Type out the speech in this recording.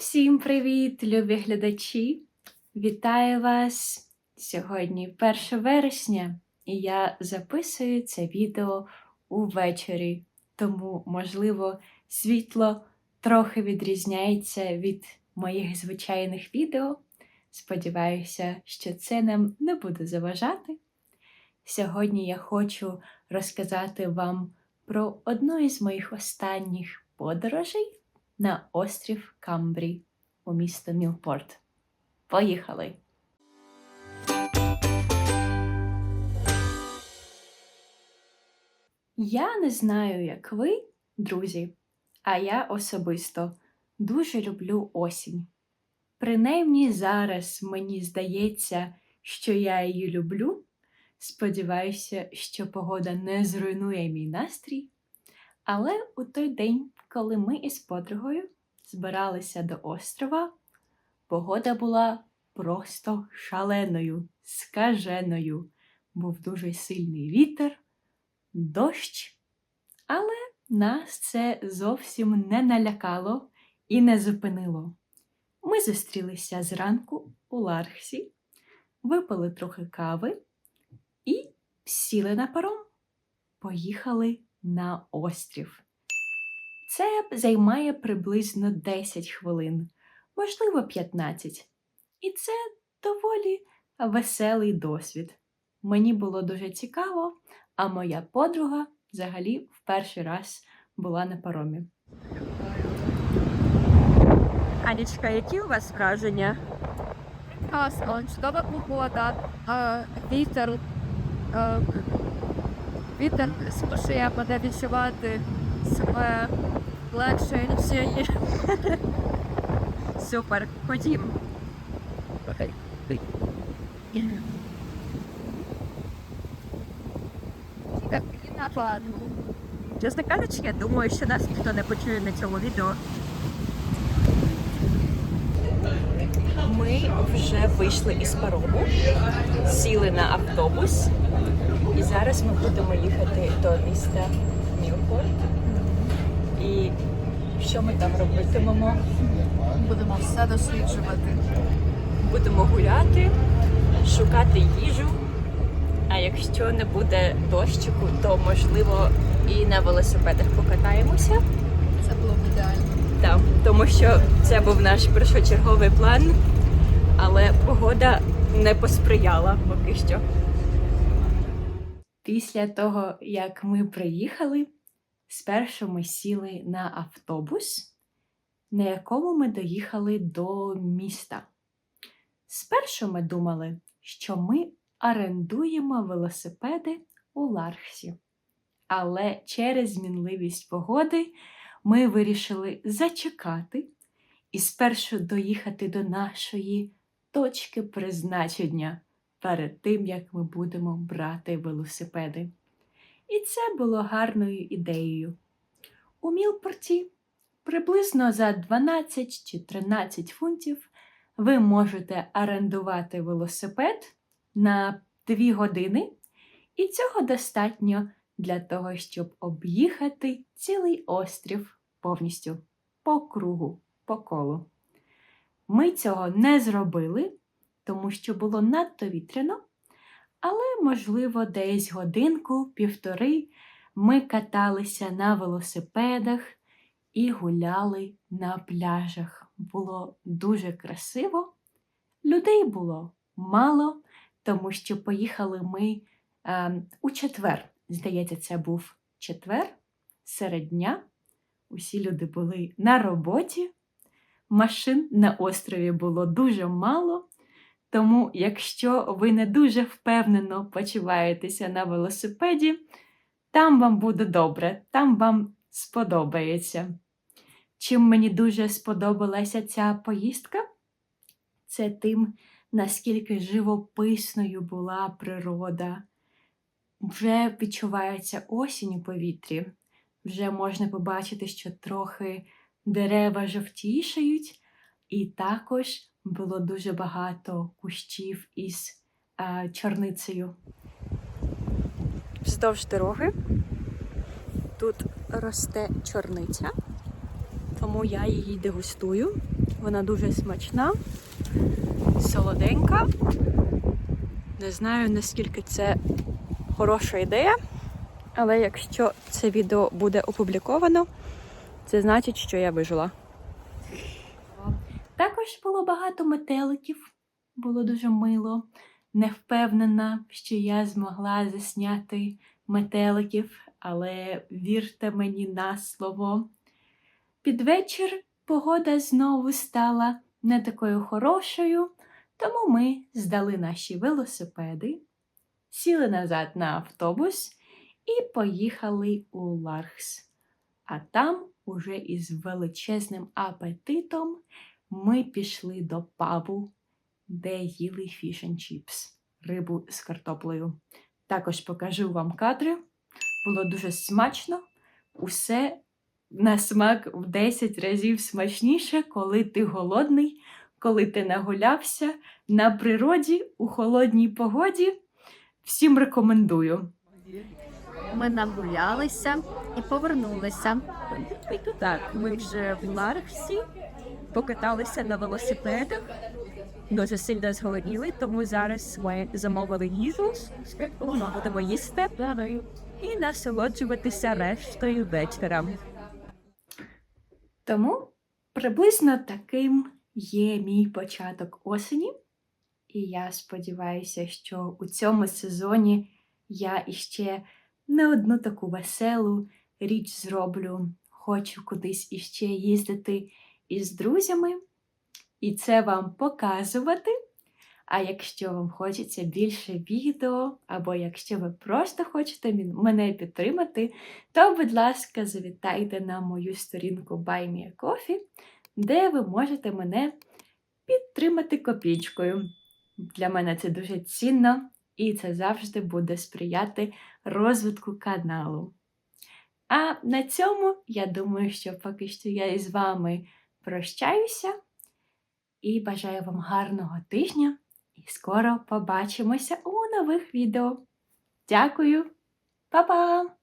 Всім привіт, любі глядачі! Вітаю вас! Сьогодні 1 вересня, і я записую це відео увечері, тому, можливо, світло трохи відрізняється від моїх звичайних відео. Сподіваюся, що це нам не буде заважати. Сьогодні я хочу розказати вам про одну із моїх останніх подорожей на острів Камбрі у місто Мілпорт. Поїхали! Я не знаю, як ви, друзі, а я особисто дуже люблю осінь. Принаймні зараз мені здається, що я її люблю. Сподіваюся, що погода не зруйнує мій настрій. Але у той день, коли ми із подругою збиралися до острова, погода була просто шаленою, скаженою. Був дуже сильний вітер, дощ, але нас це зовсім не налякало і не зупинило. Ми зустрілися зранку у Лархсі, випили трохи кави і сіли на паром. Поїхали на острів. Це займає приблизно 10 хвилин, можливо, 15. І це доволі веселий досвід. Мені було дуже цікаво, а моя подруга взагалі в перший раз була на паромі. Анічка, які у вас враження? Класно, чудова погода, е, вітер. е, Вітер змушує мене відчувати себе легше, Супер, ходім. І. Чесно кажучи, я думаю, що нас ніхто не почує на цьому відео. Ми вже вийшли із парому, сіли на автобус, і зараз ми будемо їхати до міста Мілфорд. Що ми там робитимемо? Будемо все досліджувати. Будемо гуляти, шукати їжу. А якщо не буде дощику, то можливо і на велосипедах покатаємося. Це було б ідеально. Так, тому що це був наш першочерговий план, але погода не посприяла поки що. Після того, як ми приїхали, спершу ми сіли на автобус, на якому ми доїхали до міста. Спершу ми думали, що ми орендуємо велосипеди у Лархсі. Але через змінливість погоди ми вирішили зачекати і спершу доїхати до нашої точки призначення перед тим, як ми будемо брати велосипеди. І це було гарною ідеєю. У Мілпорті приблизно за 12 чи 13 фунтів ви можете орендувати велосипед на 2 години, і цього достатньо для того, щоб об'їхати цілий острів повністю по кругу, по колу. Ми цього не зробили, тому що було надто вітряно, але, можливо, десь годинку-півтори ми каталися на велосипедах і гуляли на пляжах. Було дуже красиво. Людей було мало, тому що поїхали ми е, у четвер. Здається, це був четвер, серед дня. Усі люди були на роботі. Машин на острові було дуже мало. Тому, якщо ви не дуже впевнено почуваєтеся на велосипеді, там вам буде добре, там вам сподобається. Чим мені дуже сподобалася ця поїздка, це тим, наскільки живописною була природа. Вже відчувається осінь у повітрі, вже можна побачити, що трохи дерева жовтішають, і також було дуже багато кущів із а, чорницею. Вздовж дороги тут росте чорниця, тому я її дегустую. Вона дуже смачна, солоденька. Не знаю, наскільки це хороша ідея, але якщо це відео буде опубліковано, це значить, що я вижила. Також було багато метеликів, було дуже мило. Не впевнена, що я змогла засняти метеликів, але вірте мені на слово. Під вечір погода знову стала не такою хорошою, тому ми здали наші велосипеди, сіли назад на автобус і поїхали у Лархс. А там, уже із величезним апетитом, ми пішли до пабу, де їли фіш and чіпс, рибу з картоплею. Також покажу вам кадри. Було дуже смачно. Усе на смак в 10 разів смачніше, коли ти голодний, коли ти нагулявся на природі у холодній погоді. Всім рекомендую. Ми нагулялися і повернулися. Так, ми вже в Ларксі покаталися на велосипедах. Дуже сильно зголодніли, тому зараз ми замовили їжу, будемо їсти і насолоджуватися рештою вечора. Тому приблизно таким є мій початок осені. І я сподіваюся, що у цьому сезоні я іще не одну таку веселу річ зроблю. Хочу кудись іще їздити із друзями і це вам показувати. А якщо вам хочеться більше відео, або якщо ви просто хочете мене підтримати, то, будь ласка, завітайте на мою сторінку Buy Me a Coffee, де ви можете мене підтримати копійкою. Для мене це дуже цінно, і це завжди буде сприяти розвитку каналу. А на цьому я думаю, що поки що я із вами прощаюся і бажаю вам гарного тижня. І скоро побачимося у нових відео. Дякую, Па-па!